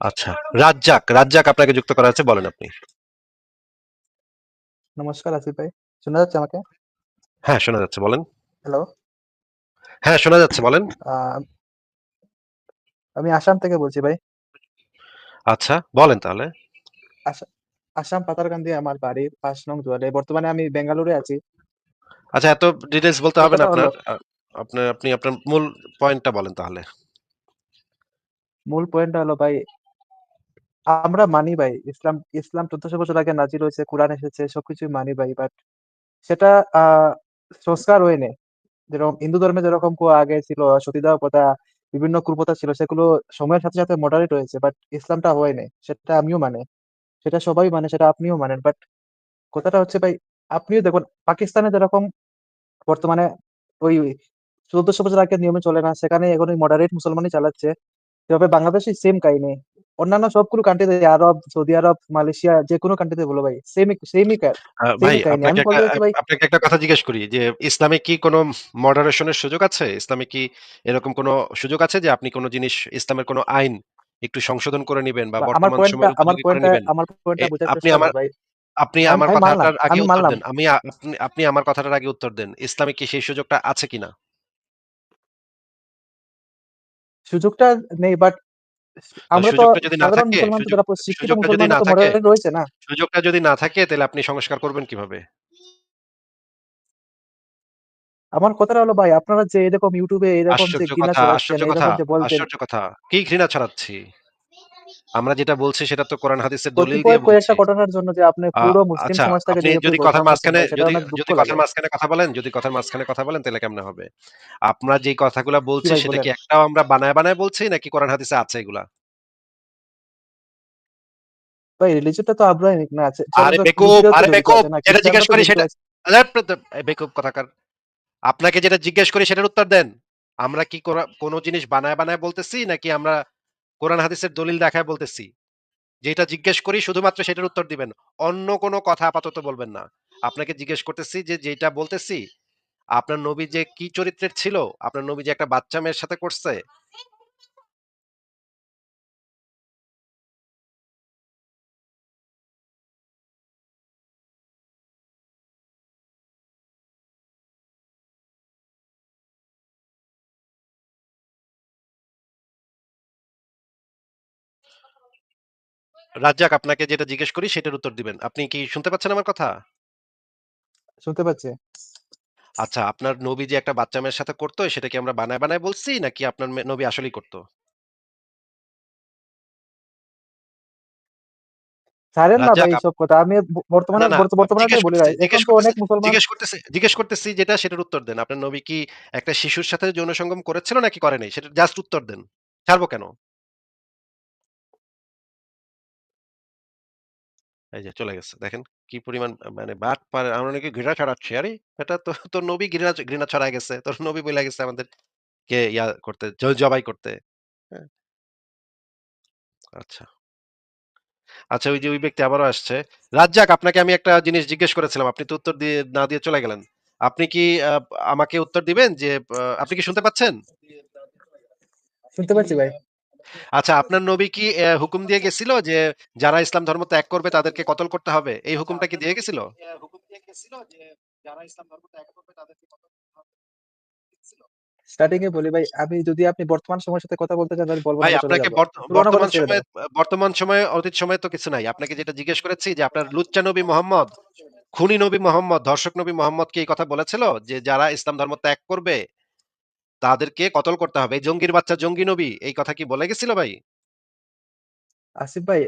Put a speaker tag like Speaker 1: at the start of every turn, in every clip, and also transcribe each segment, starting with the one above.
Speaker 1: আচ্ছা রাজ্জাক রাজ্জাক আপনাকে যুক্ত করা আছে বলেন আপনি।
Speaker 2: নমস্কার আসিফ ভাই। শোনা যাচ্ছে আমাকে?
Speaker 1: হ্যাঁ শোনা যাচ্ছে বলেন।
Speaker 2: হ্যালো।
Speaker 1: হ্যাঁ শোনা যাচ্ছে বলেন।
Speaker 2: আমি আসাম থেকে বলছি ভাই।
Speaker 1: আচ্ছা বলেন তাহলে।
Speaker 2: আসাম পাতারকান্দি আমার বাড়ি পাঁচ নং দুয়ারে। বর্তমানে আমি বেঙ্গালুরু আছি।
Speaker 1: আচ্ছা এত ডিটেলস বলতে হবে না আপনার আপনার আপনি আপনার মূল পয়েন্টটা বলেন তাহলে।
Speaker 2: মূল পয়েন্টটা হলো ভাই আমরা মানি ভাই ইসলাম ইসলাম চোদ্দশো বছর আগে নাজির হয়েছে, কোরআন এসেছে, সবকিছুই মানি ভাই বাট সেটা আহ সংস্কার হয়নি। যেরকম হিন্দু ধর্মে যেরকম আগে ছিল, সতীদাহ প্রথা, বিভিন্ন কুপ্রথা ছিল, সেগুলো সময়ের সাথে সাথে মডারেট হয়েছে বাট ইসলামটা হয় হয়নি। সেটা আমিও মানে। সেটা সবাই মানে সেটা আপনিও মানেন। বাট কথাটা হচ্ছে ভাই, আপনিও দেখুন, পাকিস্তানে যেরকম বর্তমানে ওই চোদ্দশো বছর আগে নিয়মে চলে না, সেখানে এখন ওই মডারেট মুসলমানই চালাচ্ছে। তবে বাংলাদেশে সেম কাহিনী। অন্যান্য সবগুলো কান্ট্রিতে আরব সৌদি আরব মালয়েশিয়া যে কোনো কান্ট্রিতে বলো ভাই সেমই সেমই
Speaker 1: ভাই আপনাকে একটা কথা জিজ্ঞেস করি যে ইসলামে কি কোনো মডারেশনের সুযোগ আছে? ইসলামে কি এরকম কোনো সুযোগ আছে যে আপনি কোনো জিনিস ইসলামের কোনো আইন একটু সংশোধন করে নেবেন বা বর্তমান
Speaker 2: পয়েন্টটা আমার পয়েন্টটা আমার পয়েন্টটা বোঝার
Speaker 1: আপনি আমার
Speaker 2: ভাই।
Speaker 1: আপনি আমার
Speaker 2: আমি
Speaker 1: কথাটার আগে উত্তর দেন। আমি আপনি আপনি আমার কথাটার আগে উত্তর দেন ইসলামে কি সেই সুযোগটা আছে কিনা?
Speaker 2: সুযোগটা নেই বাট আমরা তো
Speaker 1: সুযোগটা যদি না থাকে সুযোগটা যদি না থাকে
Speaker 2: রয়েছে না।
Speaker 1: সুযোগটা যদি না থাকে তাহলে আপনি সংস্কার করবেন কীভাবে?
Speaker 2: আমার কথাটা হলো ভাই আপনারা যে এরকম ইউটিউবে এরকম যে ঘৃণা ছড়াচ্ছেন এরকম যে বলতেন
Speaker 1: আশ্চর্য কথা। কি ঘৃণা ছড়াচ্ছি? আমরা যেটা বলছি সেটা তো কোরআন হাদিসের দলিল দিয়ে
Speaker 2: কয়েকটা ঘটনার জন্য যে আপনি পুরো মুসলিম
Speaker 1: আচ্ছা
Speaker 2: সমাজটাকে
Speaker 1: আপনি যদি কথার মাঝখানে যদি যদি কথার মাঝখানে কথা বলেন যদি কথার মাঝখানে কথা বলেন তাহলে কেমনে হবে? আমরা যে কথাগুলা
Speaker 2: কি
Speaker 1: বলছি সেটা কি একটাও আমরা বানায় বানায় বলছি নাকি কোরআন হাদিসে আছে এগুলা?
Speaker 2: ভাই রিলিজিয়নটা তো আব্রাহিমিক না আছে
Speaker 1: আরে বেকুব আরে বেকুব যেটা জিজ্ঞেস করি সেটা আরে বেকুব কথাকার আপনাকে যেটা জিজ্ঞেস করি সেটার উত্তর দেন। আমরা কি কোনো জিনিস বানায় বানায় বলতেছি নাকি আমরা কোরআন হাদিসের দলিল দেখায় বলতেছি, যেটা জিজ্ঞেস করি শুধুমাত্র সেটার উত্তর দিবেন, অন্য কোনো কথা আপাতত বলবেন না। আপনাকে জিজ্ঞেস করতেছি যে যেটা বলতেছি, আপনার নবী যে কি চরিত্রের ছিল, আপনার নবী যে একটা বাচ্চা মেয়ের সাথে করছে রাজ্জাক আপনাকে যেটা জিজ্ঞেস করি সেটার উত্তর দিবেন। আপনি কি শুনতে পাচ্ছেন আমার কথা?
Speaker 2: শুনতে পাচ্ছি।
Speaker 1: আচ্ছা আপনার নবী যে একটা বাচ্চা মেয়ের সাথে করতো সেটা কি আমরা বানায় বানায় বলছি নাকি আপনার নবী আসলেই করতো?
Speaker 2: ছাড়েন না ভাই
Speaker 1: আপ-
Speaker 2: কথা। আমি বর্তমানে
Speaker 1: না না
Speaker 2: বর্ত- বর্তমানে
Speaker 1: জিজ্ঞেস
Speaker 2: বলি
Speaker 1: করতেছি
Speaker 2: ভাই। এখন তো অনেক মুসলমান
Speaker 1: জিজ্ঞেস করতেছি জিজ্ঞেস করতেছি যেটা সেটার উত্তর দেন। আপনার নবী কি একটা শিশুর সাথে যৌন সঙ্গম করেছিল নাকি করেনি সেটা জাস্ট উত্তর দেন। ছাড়বো কেন? এই যে চলে গেছে। দেখেন কি পরিমাণ মানে বাট পারে আমরা নাকি ঘৃণা ছড়াচ্ছি। আরে এটা তো তোর নবী ঘৃণা ঘৃণা ছড়ায় গেছে তোর নবী বলে গেছে আমাদের কে ইয়া করতে জবাই করতে। হ্যাঁ, আচ্ছা। আচ্ছা ওই যে ওই ব্যক্তি আবারও আসছে। রাজ্জাক আপনাকে আমি একটা জিনিস জিজ্ঞেস করেছিলাম আপনি তো উত্তর দিয়ে না দিয়ে চলে গেলেন। আপনি কি আমাকে উত্তর দিবেন যে আপনি কি শুনতে পাচ্ছেন?
Speaker 2: শুনতে পাচ্ছি ভাই।
Speaker 1: আচ্ছা আপনার নবী কি হুকুম দিয়ে গেছিল যে যারা ইসলাম ধর্ম ত্যাগ করবে তাদেরকে কতল করতে হবে? এই হুকুমটা কি দিয়ে গেছিল?
Speaker 2: স্টার্টিং এ বলি ভাই আমি যদি আপনি বর্তমান সময়ের সাথে কথা বলতে চান তাহলে বলব
Speaker 1: ভাই আপনাকে বর্তমান সময়ে বর্তমান সময়ে অতীত সময়ে তো কিছু নাই। আপনাকে যেটা জিজ্ঞেস করেছি যে আপনার লুচ্চা নবী মোহাম্মদ খুনি নবী মোহাম্মদ ধর্ষক নবী মোহাম্মদ কি এই কথা বলেছিল? যে যারা ইসলাম ধর্ম ত্যাগ করবে তাদেরকে কতল করতে হবে? জঙ্গির বাচ্চা জঙ্গি নবী এই কথা কি বলে গেছিল ভাই?
Speaker 2: আসিফ ভাই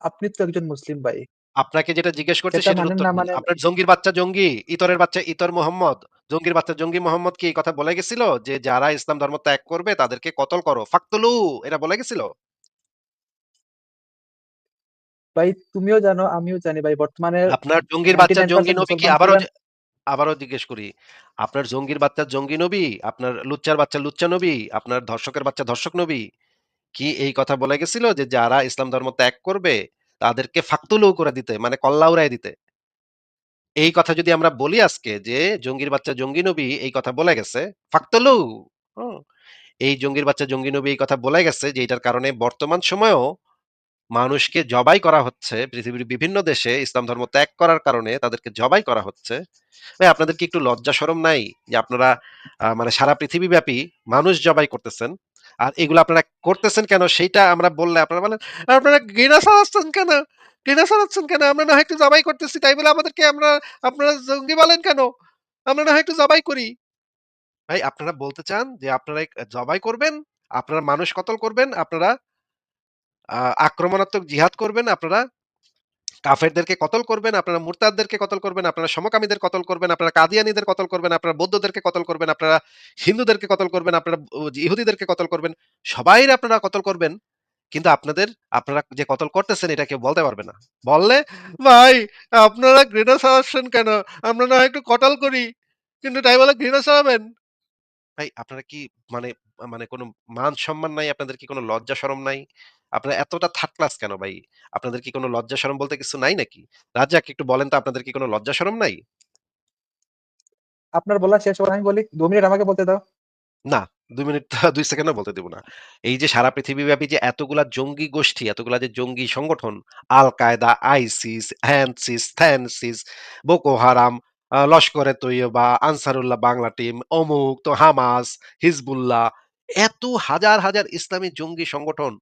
Speaker 2: আপনি তো একজন মুসলিম ভাই।
Speaker 1: আপনাকে যেটা জিজ্ঞেস করছি
Speaker 2: সেটা
Speaker 1: সেটার
Speaker 2: মানেন
Speaker 1: উত্তর
Speaker 2: না
Speaker 1: দিন।
Speaker 2: মানে
Speaker 1: আপনার জঙ্গির বাচ্চা জঙ্গি ইতরের বাচ্চা ইতর মোহাম্মদ। জঙ্গির বাচ্চা জঙ্গি মোহাম্মদ কি এই কথা বলে গেছিল? যে যারা ইসলাম ধর্ম ত্যাগ করবে তাদেরকে কতল করো? ফাকতুলু এটা বলে গেছিল?
Speaker 2: ভাই তুমিও জানো আমিও জানি ভাই বর্তমানে
Speaker 1: আপনার জঙ্গির
Speaker 2: নাইনটি
Speaker 1: বাচ্চা
Speaker 2: নাইন
Speaker 1: জঙ্গি
Speaker 2: পার্সেন্ট
Speaker 1: নবী কি আবারও যে- আবারও জিজ্ঞেস করি আপনার জঙ্গির বাচ্চা জঙ্গি নবী? আপনার লুচ্চার বাচ্চা লুচ্চা নবী? আপনার ধর্ষকের বাচ্চা ধর্ষক নবী? কি এই কথা বলে গেছিল যে যারা ইসলাম ধর্ম ত্যাগ করবে তাদেরকে ফাকতুলু করে দিতে মানে কল্লা উড়াই দিতে? এই কথা যদি আমরা বলি আজকে যে জঙ্গির বাচ্চা জঙ্গি নবী এই কথা বলে গেছে ফাকতুলু! হুম, এই জঙ্গির বাচ্চা জঙ্গি নবী এই কথা বলে গেছে যে এটার কারণে বর্তমান সময়েও মানুষকে জবাই করা হচ্ছে পৃথিবীর বিভিন্ন দেশে ইসলাম ধর্ম ত্যাগ করার কারণে তাদেরকে জবাই করা হচ্ছে। ভাই আপনাদের কি একটু লজ্জা শরম নাই? যে আপনারা মানে সারা পৃথিবীব্যাপী মানুষ জবাই করতেছেন। আর এগুলো আপনারা করতেছেন কেন সেইটা আমরা বললে আপনারা বলেন, "আপনারা ঘৃণা ছড়াচ্ছেন কেন? ঘৃণা ছড়াচ্ছেন কেন? আমরা না একটু জবাই করতেছি তাই বলে আমাদেরকে আমরা আপনারা জঙ্গি বলেন কেন? আমরা না একটু জবাই করি।" ভাই আপনারা বলতে চান যে আপনারা জবাই করবেন, আপনারা মানুষ কতল করবেন, আপনারা আক্রমণাত্মক জিহাদ করবেন, আপনারা কাফেরদেরকে কতল করবেন, আপনারা মুরতাদদেরকে কতল করবেন, আপনারা সমকামীদের কতল করবেন, আপনারা কাদিয়ানীদের কতল করবেন, আপনারা বৌদ্ধদেরকে কতল করবেন, আপনারা হিন্দুদেরকে কতল করবেন, আপনারা ইহুদিদেরকে কতল করবেন। সবাইরে আপনারা কতল করবেন। কিন্তু আপনাদের আপনারা যে কতল করতেছেন এটা কেউ বলতে পারবে না। বললে, "ভাই আপনারা ঘৃণা ছড়াচ্ছেন কেন? আমরা না একটু কতল করি। কিন্তু তাই বলে ঘৃণা ছড়াবেন?" ভাই আপনারা কি মানে মানে কোনো মান সম্মান নাই? আপনাদের কি কোনো লজ্জা শরম নাই? আপনারা এতটা থার্ড ক্লাস কেন ভাই? আপনাদের কি কোনো লজ্জা শরম বলতে কিছু নাই নাকি? রাজ্জাক একটু বলেন তো আপনাদের কি কোনো লজ্জা শরম নাই?
Speaker 2: আপনার বলা শেষ হওয়ার আমি বলি। ২ মিনিট আমাকে বলতে দাও।
Speaker 1: না, ২ মিনিট ২ সেকেন্ডও বলতে দিব না। এই যে সারা পৃথিবীব্যাপী যে এতগুলা জঙ্গি গোষ্ঠী, এতগুলা যে জঙ্গি সংগঠন, আল-কায়েদা, আইসিস, হ্যানসিস, থ্যানসিস, Boko Haram, Lashkar-e-Taiba, Ansarullah Bangla team, অমুক, তো হামাস, হিজবুল্লাহ, এত হাজার, হাজার ইসলামী জঙ্গি সংগঠন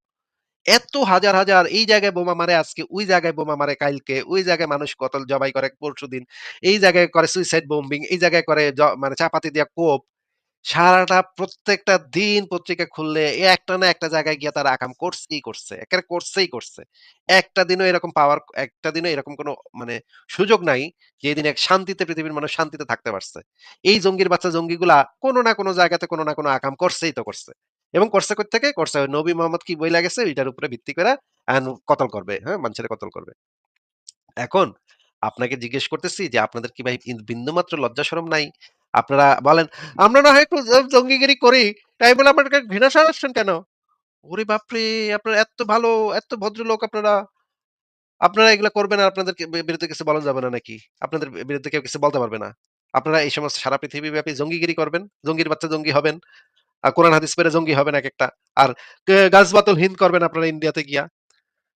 Speaker 1: এত হাজার, হাজার এই জায়গায় বোমা মারে আজকে, ওই জায়গায় বোমা মারে কাইলকে, ওই জায়গায় মানুষ কতল জবাই করে পরশুদিন, এই জায়গায় করে সুইসাইড বোম্বিং, এই জায়গায় করে মানে চাপাতি দিয়া কোপ। সারাটা প্রত্যেকটা দিন পত্রিকা খুললে একটা না একটা জায়গায় গিয়ে তারা আকাম করছেই করছে। একেবারে করছেই করছে। একটা দিনও এরকম পাওয়ার একটা দিনও এরকম কোনো মানে সুযোগ নাই যে দিন এক শান্তিতে পৃথিবীর মানুষ শান্তিতে থাকতে পারছে। এই জঙ্গির বাচ্চা জঙ্গিগুলা কোনো না কোনো জায়গাতে কোনো না কোনো আকাম করছেই তো করছে। এবং করছে কোত্থেকে? করছে ওই নবী মোহাম্মদ কি বইলা গেছে এটার উপরে ভিত্তি কইরা এন কতল করবে, হ্যাঁ? মানুষেরে কতল করবে। এখন আপনাকে জিজ্ঞেস করতেছি যে আপনাদের কি ভাই বিন্দুমাত্র লজ্জা শরম নাই? আপনারা বলেন, "আমরা না হয় একটু জঙ্গিগিরি করি। তাই বলে আমাদেরকে ঘৃণা ছড়াচ্ছেন কেন?" ওরে বাপরে! আপনারা এত ভালো, এত ভদ্রলোক আপনারা। আপনারা এগুলা করবেন আর আপনাদের বিরুদ্ধে কিছু বলা যাবে না নাকি? আপনাদের বিরুদ্ধে কেউ কিছু বলতে পারবে না। আপনারা এই সমস্ত সারা পৃথিবীব্যাপী জঙ্গিগিরি করবেন। জঙ্গির বাচ্চা জঙ্গি হবেন। আ কোরআন হাদিস পড়ে জঙ্গি হবেন একেকটা। আর কে গাজওয়াতুল হিন্দ করবেন আপনারা ইন্ডিয়াতে গিয়া।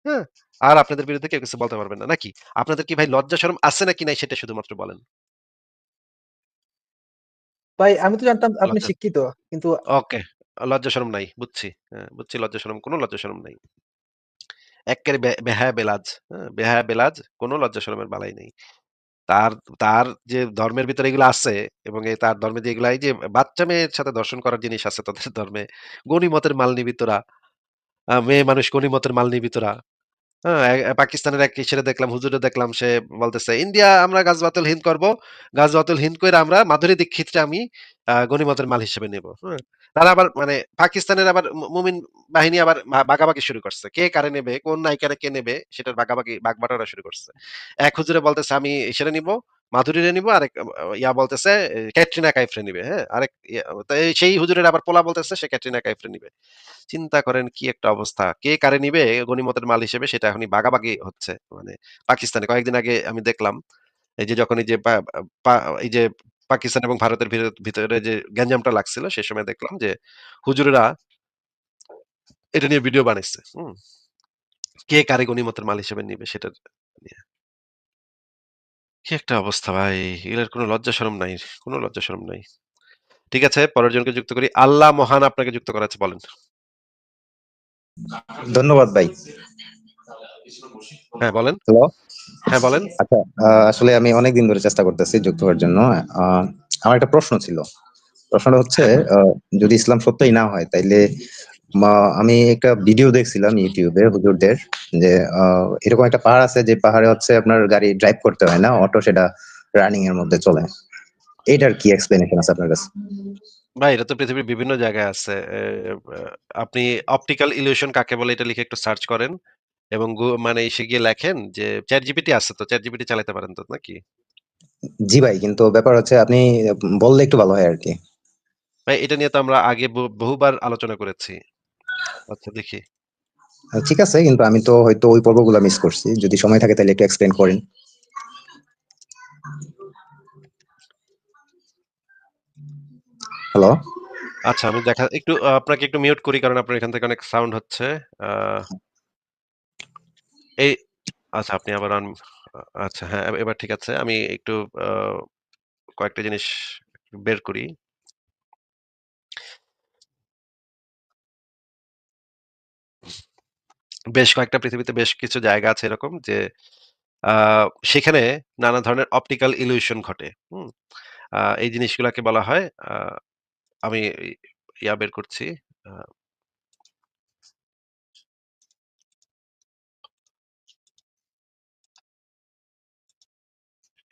Speaker 1: হ্যাঁ? আর আপনাদের বিরুদ্ধে কেউ কিছু বলতে পারবেন না, নাকি? আপনাদের কি ভাই লজ্জা শরম আছে নাকি নাই সেটা শুধুমাত্র বলেন।
Speaker 2: ভাই আমি তো জানতাম আপনি শিক্ষিত। কিন্তু
Speaker 1: ওকে। লজ্জা শরম নাই। বুঝছি। হ্যাঁ, বুঝছি লজ্জা শরম কোন লজ্জা শরম নাই। এক্কেরে বে বেহায়া বেলাজ। হ্যাঁ? বেহায়া বেলাজ কোন লজ্জা শরমের বালাই নেই। তার তার যে ধর্মের ভিতরে এগুলো আছে এবং এই তার ধর্মে যে এগুলা এই যে বাচ্চা মেয়ের সাথে দর্শন করার জিনিস আছে তাদের ধর্মে। গনিমতের মাল নিবি তোরা। আ মেয়ে মানুষ গনিমতের মাল নিবি তোরা। হ্যাঁ, পাকিস্তানের এক কিসেরে দেখলাম, হুজুরে দেখলাম সে বলতেছে, "ইন্ডিয়া আমরা গাজওয়াতুল হিন্দ করব। গাজওয়াতুল হিন্দ কইরা আমরা মাধুরী দীক্ষিতরে আমি গণিমতের মাল হিসেবে নেব।" তারা আবার মানে পাকিস্তানের আবার মুমিন বাহিনী আবার ভা শুরু করছে। কে কারে নেবে, কোন নায়িকারে কে নেবে সেটার ভাগাভাগি ভাগ-বাটোয়ারা শুরু করছে। এক হুজুরে বলতেছে, "আমি সেটা নিবো, মাধুরীরে নিবো।" আরেক ইয়া বলতেছে, ক্যাটরিনা কাইফরে নিবে। হ্যাঁ? আরেক সেই হুজুরের আবার পোলা বলতেছে সে ক্যাটরিনা কাইফরে নিবে। চিন্তা করেন কি একটা অবস্থা। কে কারে নিবে গনিমতের মাল হিসেবে সেটা এখনই ভাগাভাগি হচ্ছে। মানে পাকিস্তানে কয়েকদিন আগে আমি দেখলাম এই যে যখন এই যে এই যে পাকিস্তান এবং ভারতের ভির ভিতরে যে গ্যাঞ্জামটা লাগছিল সে সময় দেখলাম যে হুজুরেরা এটা নিয়ে ভিডিও বানাইছে। হুম? কে কারে গনিমতের মাল হিসেবে নিবে সেটা নিয়ে। কি একটা অবস্থা ভাই। এগুলার কোনো লজ্জা শরম নাই। কোন লজ্জা শরম নাই। ঠিক আছে, পরের জনকে যুক্ত করি। আল্লাহ মহান আপনাকে যুক্ত করা বলেন।
Speaker 3: ধন্যবাদ ভাই।
Speaker 1: হ্যাঁ, বলেন।
Speaker 3: হ্যালো?
Speaker 1: হ্যাঁ, বলেন।
Speaker 3: আচ্ছা, আ আসলে আমি অনেকদিন ধরে চেষ্টা করতেছি যুক্ত হওয়ার জন্য। আ আমার একটা প্রশ্ন ছিল। প্রশ্নটা হচ্ছে
Speaker 1: হ্যাঁ,
Speaker 3: আ যদি ইসলাম সত্যই না হয় তাইলে আমি একটা ভিডিও দেখছিলাম ইউটিউবে হুজুরদের যে এরকম একটা পাহাড় আছে যে পাহাড়ে হচ্ছে আপনার গাড়ি ড্রাইভ করতে হয় না। অটো সেটা রানিং এর মধ্যে চলে। এটার কি এক্সপ্লেনেশন আছে আপনার কাছে?
Speaker 1: ভাই এটা তো পৃথিবীর বিভিন্ন জায়গায় আছে। আপনি অপটিক্যাল ইলিউশন কাকে বলে এটা লিখে একটু সার্চ করেন এবং মানে এসে গিয়ে লেখেন যে ChatGPT আছে তো ChatGPT চালাতে পারেন তো নাকি?
Speaker 3: জি ভাই, কিন্তু ব্যাপার হচ্ছে আপনি বললে একটু ভালো হয় আর কি
Speaker 1: ভাই এটা নিয়ে তো আমরা আগে বহুবার আলোচনা করেছি। আচ্ছা দেখি।
Speaker 3: ঠিক আছে কিন্তু আমি তো হয়তো ওই পর্বগুলা মিস করছি। যদি সময় থাকে তাইলে একটু এক্সপ্লেইন করেন। হ্যালো?
Speaker 1: আচ্ছা আমি দেখা একটু আপনাকে একটু মিউট করি কারণ আপনার এখান থেকে অনেক সাউন্ড হচ্ছে। এই আচ্ছা আপনি আবার আচ্ছা হ্যাঁ, এবার ঠিক আছে। আমি একটু কয়েকটা জিনিস বের করি। বেশ কয়েকটা পৃথিবীতে বেশ কিছু জায়গা আছে এরকম যে, আ সেখানে নানা ধরনের অপটিক্যাল ইলিউশন ঘটে। হুম? আ এই জিনিসগুলাকে বলা হয়, আ আমি ইয়া বের করছি।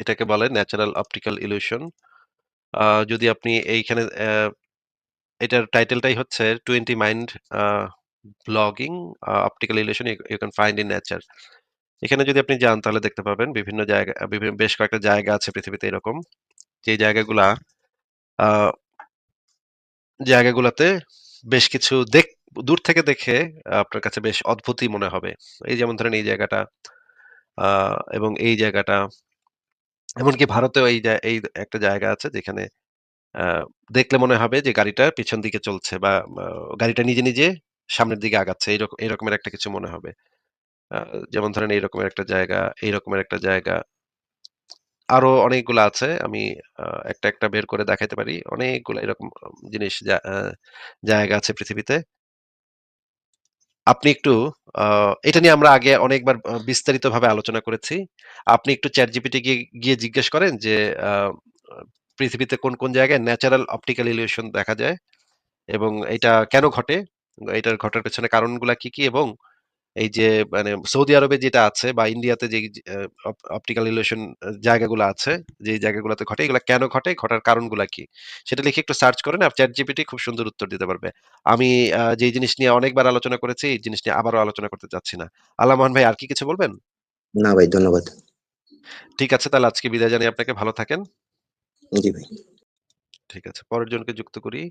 Speaker 1: এটাকে বলে ন্যাচারাল অপটিক্যাল ইলিউশন। যদি আপনি এইখানে অ্যা এটার টাইটেলটাই হচ্ছে 20 mind blowing optical illusion you can find in nature. এখানে যদি আপনি যান তাহলে দেখতে পাবেন বিভিন্ন জায়গা বিভি বেশ কয়েকটা জায়গা আছে পৃথিবীতে এরকম। যে জায়গাগুলা জায়গাগুলাতে বেশ কিছু দেখ দূর থেকে দেখে আপনার কাছে বেশ অদ্ভুতই মনে হবে। এই যেমন ধরেন এই জায়গাটা এবং এই জায়গাটা। এমনকি ভারতেও এই এই একটা জায়গা আছে যেখানে দেখলে মনে হবে যে গাড়িটা পিছন দিকে চলছে বা গাড়িটা নিজে, নিজে সামনের দিকে আগাচ্ছে। এরক এরকমের একটা কিছু মনে হবে। যেমন ধরেন এইরকমের একটা জায়গা, এইরকমের একটা জায়গা। আরও অনেকগুলা আছে। আমি একটা, একটা বের করে দেখাইতে পারি। অনেকগুলো এরকম জিনিস জায়গা আছে পৃথিবীতে। আপনি একটু এটা নিয়ে আমরা আগে অনেকবার বিস্তারিতভাবে আলোচনা করেছি। আপনি একটু ChatGPT গিয়ে গিয়ে জিজ্ঞেস করেন যে পৃথিবীতে কোন, কোন জায়গায় ন্যাচারাল অপটিক্যাল ইলিউশন দেখা যায় এবং এটা কেন ঘটে? এটার ঘটার পেছনে কারণগুলা কি, কি? এবং এই যে মানে সৌদি আরবে যেটা আছে বা ইন্ডিয়াতে যে অপটিক্যাল ইলিউশন জায়গাগুলা আছে, যেই জায়গাগুলাতে ঘটে এগুলা কেন ঘটে? ঘটার কারণগুলা কি? সেটা লিখে একটু সার্চ করেন আর চ্যাট জিপিটি খুব সুন্দর উত্তর দিতে পারবে। আমি যেই জিনিস নিয়ে অনেকবার আলোচনা করেছি, এই জিনিস নিয়ে আবারও আলোচনা করতে চাচ্ছি না। আল্লাহ মহান ভাই আর কি কিছু বলবেন?
Speaker 3: না ভাই ধন্যবাদ।
Speaker 1: ঠিক আছে তাহলে আজকে বিদায় জানাই আপনাকে। ভালো থাকেন।
Speaker 3: জি ভাই।
Speaker 1: ঠিক আছে। পরের জনকে যুক্ত করি।